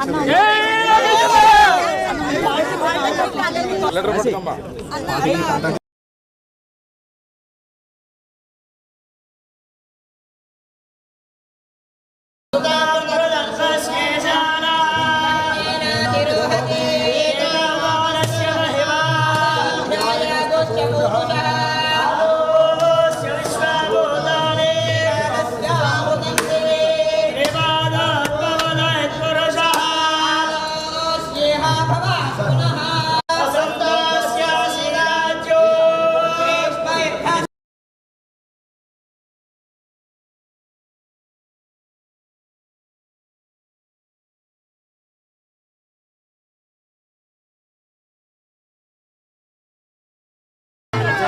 అన్న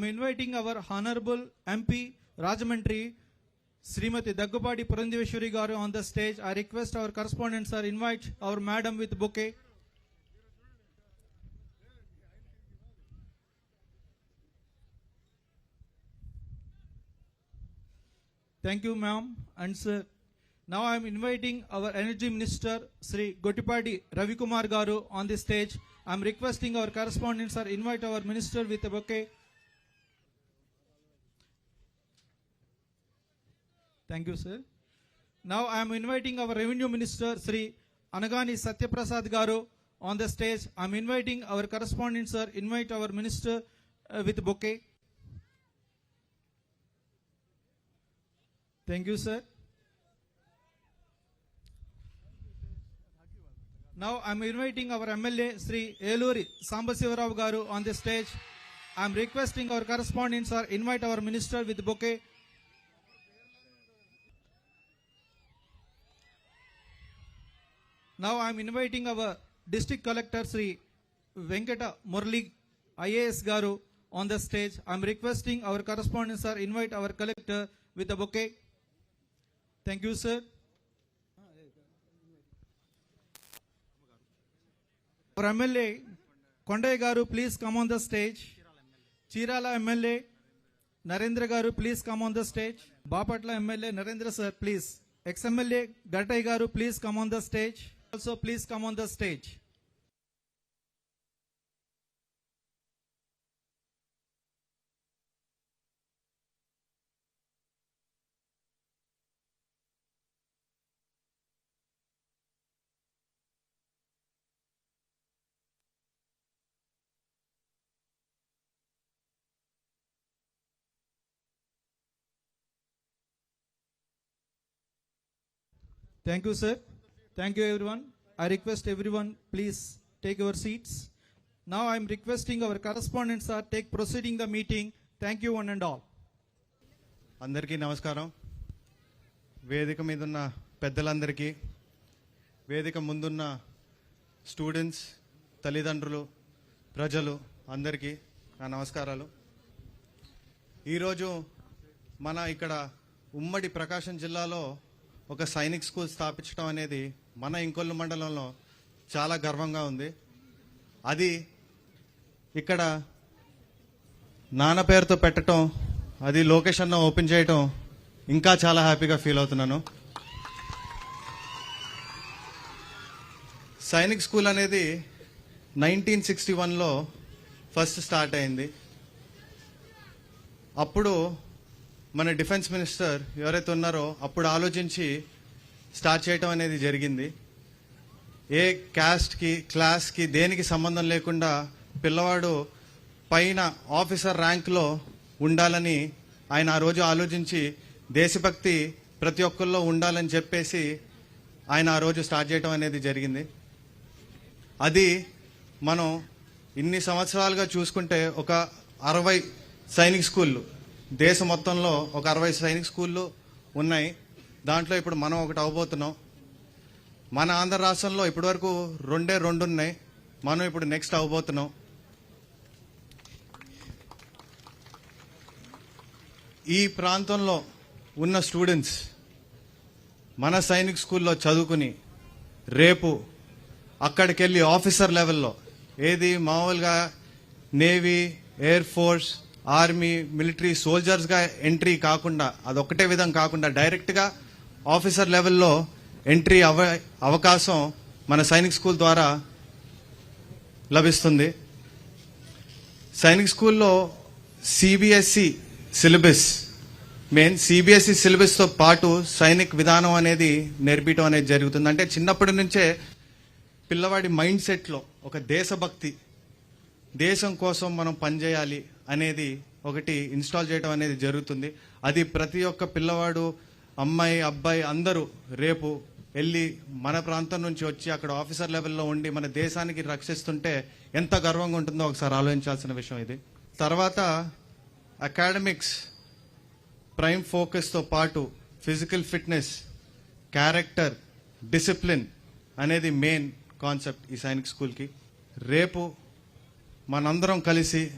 కలుస్తాం I'm inviting our Honorable MP Rajamantri, Srimati Daggupadi Purandiveshwari Garu on the stage. I request our correspondents sir invite our madam with bouquet. Thank you, ma'am and sir. Now I am inviting our Energy Minister Sri Gotipadi Ravikumar Garu on the stage. I am requesting our correspondents sir invite our minister with a bouquet. Thank you, sir. Now I am inviting our Revenue Minister Sri Anagani Satyaprasad Garu on the stage. I am inviting our correspondent sir invite our minister uh, with bouquet. Thank you, sir. Now I am inviting our MLA Sri Eluri Sambasivarao Garu on the stage. I am requesting our correspondent sir invite our minister with bouquet. Now I am inviting our district collector Sri Venkata Murli IAS Garu on the stage. I am requesting our correspondent sir invite our collector with a bouquet. Thank you, sir. Our MLA Kondai Garu, please come on the stage. Chirala MLA Narendra Garu, please come on the stage. Bapatla MLA Narendra sir, please. Ex-MLA Gatai Garu, please come on the stage. Also, please come on the stage. Thank you, sir. Thank you, everyone. I request everyone, please take your seats. Now I am requesting our correspondents sir take proceeding the meeting. Thank you, one and all. అందరికీ నమస్కారం వేదిక మీద ఉన్న పెద్దలందరికీ వేదిక ముందున్న students తల్లిదండ్రులు ప్రజలు అందరికీ నా నమస్కారాలు ఈరోజు మన ఇక్కడ ఉమ్మడి ప్రకాశం జిల్లాలో ఒక సైనిక్ స్కూల్ స్థాపించడం అనేది మన ఇంకొల్లు మండలంలో చాలా గర్వంగా ఉంది. అది ఇక్కడ నాన్న పేరుతో పెట్టడం అది లోకేష్ అన్న ఓపెన్ చేయటం ఇంకా చాలా హ్యాపీగా ఫీల్ అవుతున్నాను. సైనిక్ స్కూల్ అనేది నైన్టీన్ సిక్స్టీ వన్లో ఫస్ట్ స్టార్ట్ అయింది. అప్పుడు మన డిఫెన్స్ మినిస్టర్ ఎవరైతే ఉన్నారో అప్పుడు ఆలోచించి స్టార్ట్ చేయటం అనేది జరిగింది. ఏ క్యాస్ట్కి క్లాస్కి దేనికి సంబంధం లేకుండా పిల్లవాడు పైన ఆఫీసర్ ర్యాంక్లో ఉండాలని ఆయన ఆ రోజు ఆలోచించి దేశభక్తి ప్రతి ఒక్కరిలో ఉండాలని చెప్పేసి ఆయన ఆ రోజు స్టార్ట్ చేయటం అనేది జరిగింది. అది మనం ఇన్ని సంవత్సరాలుగా చూసుకుంటే ఒక అరవై సైనిక్ స్కూళ్ళు దేశం మొత్తంలో ఒక అరవై సైనిక స్కూళ్ళు ఉన్నాయి. దాంట్లో ఇప్పుడు మనం ఒకటి అవ్వబోతున్నాం మన ఆంధ్ర రాష్ట్రంలో ఇప్పటివరకు రెండే రెండు ఉన్నాయి మనం ఇప్పుడు నెక్స్ట్ అవ్వబోతున్నాం ఈ ప్రాంతంలో ఉన్న స్టూడెంట్స్ మన సైనిక స్కూల్లో చదువుకుని రేపు అక్కడికి వెళ్ళి ఆఫీసర్ లెవెల్లో ఏది మామూలుగా navy air force army military సోల్జర్స్గా entry కాకుండా అదొక్కటే విధం కాకుండా డైరెక్ట్గా ఆఫీసర్ లెవెల్లో ఎంట్రీ అవ అవకాశం మన సైనిక్ స్కూల్ ద్వారా లభిస్తుంది. సైనిక్ స్కూల్లో సిబిఎస్ఈ సిలబస్ మెయిన్ సిబిఎస్ఈ సిలబస్తో పాటు సైనిక్ విధానం అనేది నేర్పించడం అనేది జరుగుతుంది. అంటే చిన్నప్పటి నుంచే పిల్లవాడి మైండ్ సెట్లో ఒక దేశభక్తి దేశం కోసం మనం పనిచేయాలి అనేది ఒకటి ఇన్స్టాల్ చేయడం అనేది జరుగుతుంది. అది ప్రతి ఒక్క పిల్లవాడు అమ్మాయి అబ్బాయి అందరూ రేపు వెళ్ళి మన ప్రాంతం నుంచి వచ్చి అక్కడ ఆఫీసర్ లెవెల్లో ఉండి మన దేశానికి రక్షిస్తుంటే ఎంత గర్వంగా ఉంటుందో ఒకసారి ఆలోచించాల్సిన విషయం ఇది. తర్వాత అకాడమిక్స్ ప్రైమ్ ఫోకస్తో పాటు ఫిజికల్ ఫిట్నెస్ క్యారెక్టర్ డిసిప్లిన్ అనేది మెయిన్ కాన్సెప్ట్ ఈ సైనిక్ స్కూల్కి. రేపు మనందరం కలిసి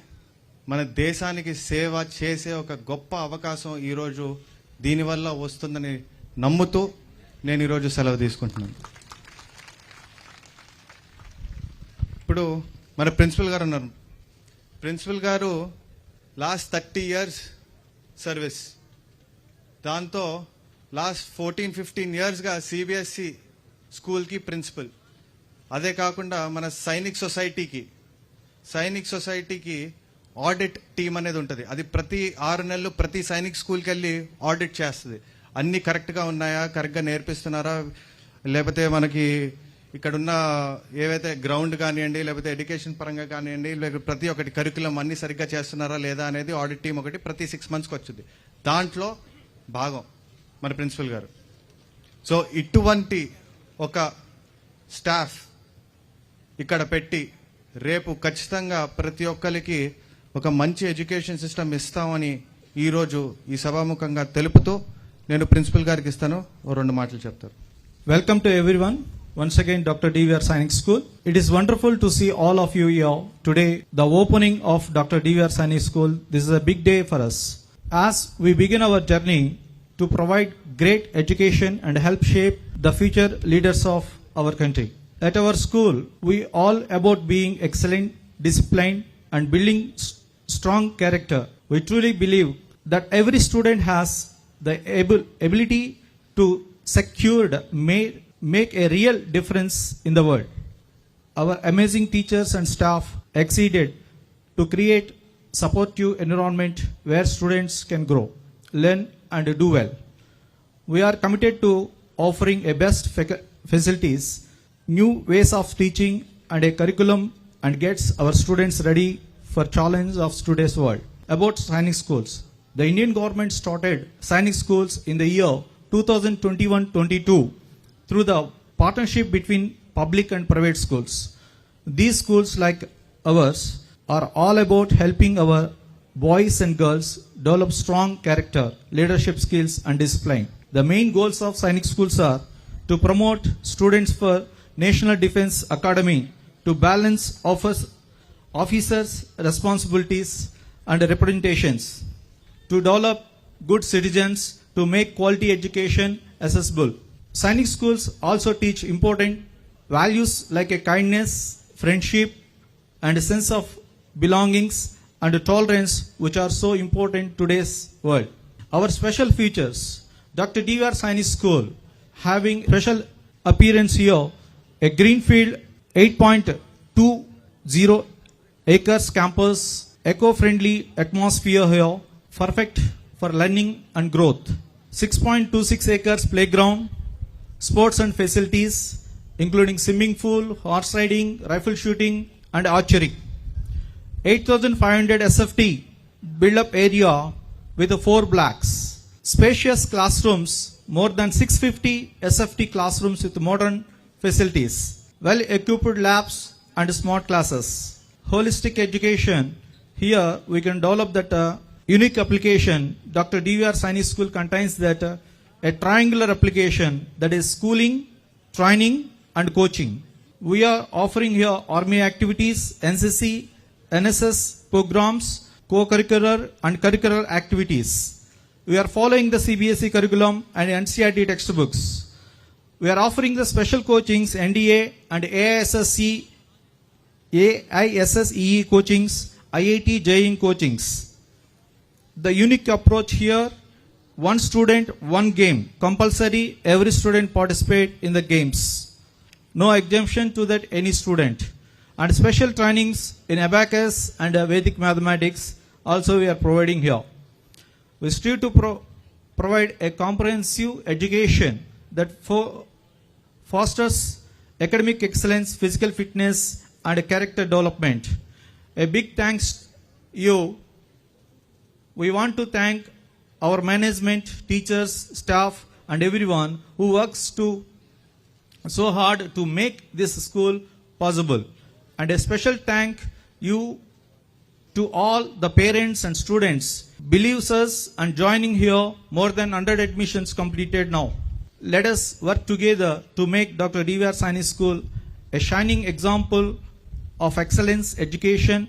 మన దేశానికి సేవ చేసే ఒక గొప్ప అవకాశం ఈరోజు దీనివల్ల వస్తుందని నమ్ముతూ నేను ఈరోజు సెలవు తీసుకుంటున్నాను. ఇప్పుడు మన ప్రిన్సిపల్ గారు ఉన్నారు. ప్రిన్సిపల్ గారు లాస్ట్ థర్టీ ఇయర్స్ సర్వీస్. దాంతో లాస్ట్ ఫోర్టీన్ ఫిఫ్టీన్ ఇయర్స్గా సిబిఎస్సి స్కూల్కి ప్రిన్సిపల్. అదే కాకుండా మన సైనిక్ సొసైటీకి. సైనిక్ సొసైటీకి ఆడిట్ టీం అనేది ఉంటుంది. అది ప్రతి ఆరు నెలలు ప్రతి సైనిక్ స్కూల్కి వెళ్ళి ఆడిట్ చేస్తుంది. అన్ని కరెక్ట్గా ఉన్నాయా? కరెక్ట్గా నేర్పిస్తున్నారా? లేకపోతే మనకి ఇక్కడున్న ఏవైతే గ్రౌండ్ కానివ్వండి లేకపోతే ఎడ్యుకేషన్ పరంగా కానివ్వండి లేకపోతే ప్రతి ఒక్కటి కరికులం అన్ని సరిగ్గా చేస్తున్నారా లేదా అనేది ఆడిట్ టీం ఒకటి ప్రతి సిక్స్ మంత్స్కి వచ్చింది దాంట్లో భాగం మన ప్రిన్సిపల్ గారు. సో ఇటువంటి ఒక స్టాఫ్ ఇక్కడ పెట్టి రేపు ఖచ్చితంగా ప్రతి ఒక్కరికి ఒక మంచి ఎడ్యుకేషన్ సిస్టమ్ ఇస్తామని ఈరోజు ఈ సభాముఖంగా తెలుపుతూ నేను ప్రిన్సిపల్ గారికి ఇస్తాను. ఓ రెండు మాటలు చెప్తారు. Welcome to everyone once again doctor DVR Sainik school it is wonderful to see all of you you today the opening of doctor DVR Sainik school this is a big day for us as we begin our journey to provide great education and help shape the future leaders of our country at our school we all about being excellent discipline and building strong character. We truly believe that every student has the able, ability to secured may make a real difference in the world. Our amazing teachers and staff exceeded to create supportive environment where students can grow, learn and do well. We are committed to offering a best fac- facilities, new ways of teaching and a curriculum and gets our students ready for challenge of today's world. About signing schools. The Indian government started signing schools in the year 2021-22 through the partnership between public and private schools. These schools like ours are all about helping our boys and girls develop strong character, leadership skills and discipline. The main goals of Sainik schools are to promote students for National Defense Academy to balance office, officers' responsibilities and representations, to develop good citizens to make quality education accessible. Sainik schools also teach important values like a kindness, friendship, and a sense of belongings and tolerance, which are so important today's world. Our special features Dr. D.R. Sainik School having special appearance here, a greenfield 8.20 acres campus, eco-friendly atmosphere here, perfect for learning and growth. 6.26 acres playground, sports and facilities, including swimming pool, horse riding, rifle shooting, and archery. 8,500 SFT build up area with four blocks. Spacious classrooms, more than 650 SFT classrooms with modern facilities. Well equipped labs and smart classes. Holistic education. Here we can develop that uh, unique application. Dr. DVR Science School contains that uh, a triangular application that is schooling, training, and coaching. We are offering here army activities, NCC, NSS programs, co-curricular and curricular activities. We are following the CBSE curriculum and NCRT textbooks. We are offering the special coachings, NDA and AISSC, AISSEE coachings, IIT JIN coachings. The unique approach here, one student, one game. Compulsory, every student participate in the games. No exemption to that any student. And special trainings in abacus and uh, Vedic mathematics also we are providing here. We strive to pro- provide a comprehensive education that fo- fosters academic excellence, physical fitness, and character development. A big thanks you. We want to thank our management, teachers, staff, and everyone who works to so hard to make this school possible. And a special thank you to all the parents and students believes us and joining here more than 100 admissions completed now let us work together to make dr dvr science school a shining example of excellence education